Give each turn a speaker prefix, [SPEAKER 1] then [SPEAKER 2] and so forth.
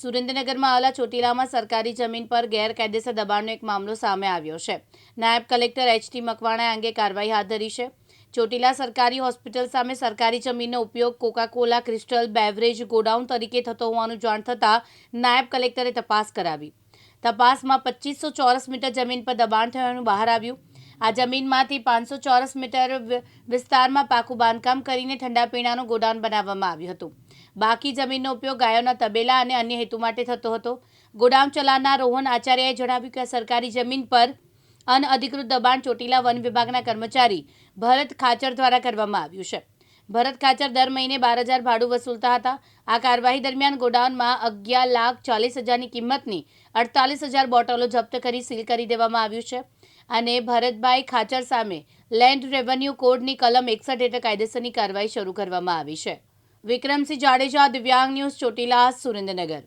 [SPEAKER 1] સુરેન્દ્રનગરમાં આવેલા ચોટીલામાં સરકારી જમીન પર ગેરકાયદેસર દબાણનો એક મામલો સામે આવ્યો છે. નાયબ કલેક્ટર એચટી મકવાણાએ આ અંગે કાર્યવાહી હાથ ધરી છે. ચોટીલા સરકારી હોસ્પિટલ સામે સરકારી જમીનનો ઉપયોગ કોકાકોલા ક્રિસ્ટલ બેવરેજ ગોડાઉન તરીકે થતો હોવાનું જાણ થતાં નાયબ કલેક્ટરે તપાસ કરાવી. તપાસમાં પચીસો ચોરસ મીટર જમીન પર દબાણ થયાનું બહાર આવ્યું. આ જમીનમાંથી પાંચસો ચોરસ મીટર વિસ્તારમાં પાકું બાંધકામ કરીને ઠંડા પીણાનું ગોડાઉન બનાવવામાં આવ્યું હતું. બાકી જમીનનો ઉપયોગ ગાયોના તબેલા અને અન્ય હેતુ માટે થતો હતો. ગોડાઉન ચલાવનાર રોહન આચાર્યએ જણાવ્યું કે સરકારી જમીન પર અનઅધિકૃત દબાણ ચોટીલા વન વિભાગના કર્મચારી ભરત ખાચર દ્વારા કરવામાં આવ્યું છે. ભરત ખાચર દર મહિને બાર હજાર ભાડું વસૂલતા હતા. આ કાર્યવાહી દરમિયાન ગોડાઉનમાં અગિયાર લાખ ચાલીસ હજારની કિંમતની અડતાલીસ હજાર બોટલો જપ્ત કરી સીલ કરી દેવામાં આવ્યું છે. અને ભરતભાઈ ખાચર સામે લેન્ડ રેવન્યુ કોડની કલમ એકસઠ હેઠળ કાયદેસરની કાર્યવાહી શરૂ કરવામાં આવી છે. વિક્રમસિંહ જાડેજા, દિવ્યાંગ ન્યૂઝ, ચોટીલા, સુરેન્દ્રનગર.